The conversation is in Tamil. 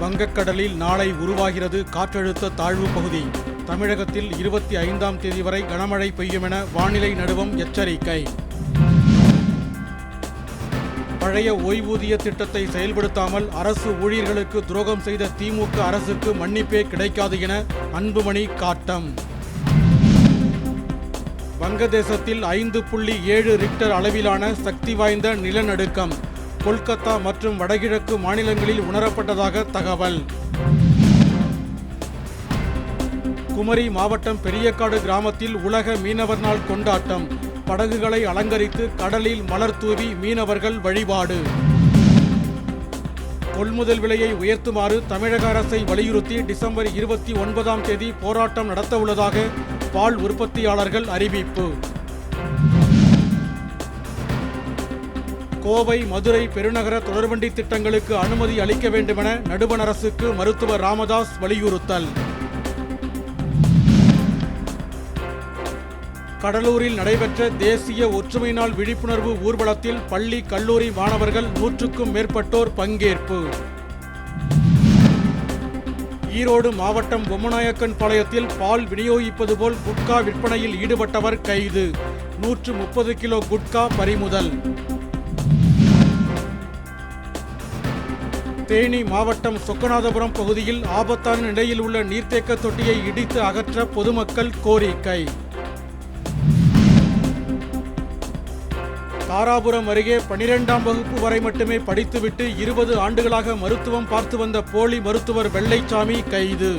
வங்கக்கடலில் நாளை உருவாகிறது காற்றழுத்த தாழ்வு பகுதி. தமிழகத்தில் இருபத்தி ஐந்தாம் தேதி வரை கனமழை பெய்யும் என வானிலை நடுவம் எச்சரிக்கை. பழைய ஓய்வூதிய திட்டத்தை செயல்படுத்தாமல் அரசு ஊழியர்களுக்கு துரோகம் செய்த திமுக அரசுக்கு மன்னிப்பே கிடைக்காது என அன்புமணி காட்டம். வங்கதேசத்தில் ஐந்து புள்ளி ஏழு ரிக்டர் அளவிலான சக்தி வாய்ந்த நிலநடுக்கம். கொல்கத்தா மற்றும் வடகிழக்கு மாநிலங்களில் உணரப்பட்டதாக தகவல். குமரி மாவட்டம் பெரியக்காடு கிராமத்தில் உலக மீனவர் நாள் கொண்டாட்டம். படகுகளை அலங்கரித்து கடலில் மலர் தூவி மீனவர்கள் வழிபாடு. கொள்முதல் விலையை உயர்த்துமாறு தமிழக அரசை வலியுறுத்தி டிசம்பர் இருபத்தி ஒன்பதாம் தேதி போராட்டம் நடத்தவுள்ளதாக பால் உற்பத்தியாளர்கள் அறிவிப்பு. கோவை மதுரை பெருநகர தொடர்வண்டி திட்டங்களுக்கு அனுமதி அளிக்க வேண்டுமென நடுவண் அரசுக்கு மருத்துவர் ராமதாஸ் வலியுறுத்தல். கடலூரில் நடைபெற்ற தேசிய ஒற்றுமை நாள் விழிப்புணர்வு ஊர்வலத்தில் பள்ளி கல்லூரி மாணவர்கள் நூற்றுக்கும் மேற்பட்டோர் பங்கேற்பு. ஈரோடு மாவட்டம் பொம்மநாயக்கன் பாளையத்தில் பால் விநியோகிப்பது போல் குட்கா விற்பனையில் ஈடுபட்டவர் கைது. நூற்று முப்பது கிலோ குட்கா பறிமுதல். தேனி மாவட்டம் சொக்கநாதபுரம் பகுதியில் ஆபத்தான நிலையில் உள்ள நீர்த்தேக்க தொட்டியை இடித்து அகற்ற பொதுமக்கள் கோரிக்கை. தாராபுரம் அருகே பனிரெண்டாம் வகுப்பு வரை மட்டுமே படித்துவிட்டு இருபது ஆண்டுகளாக மருத்துவம் பார்த்து வந்த போலி மருத்துவர் வெள்ளைச்சாமி கைது.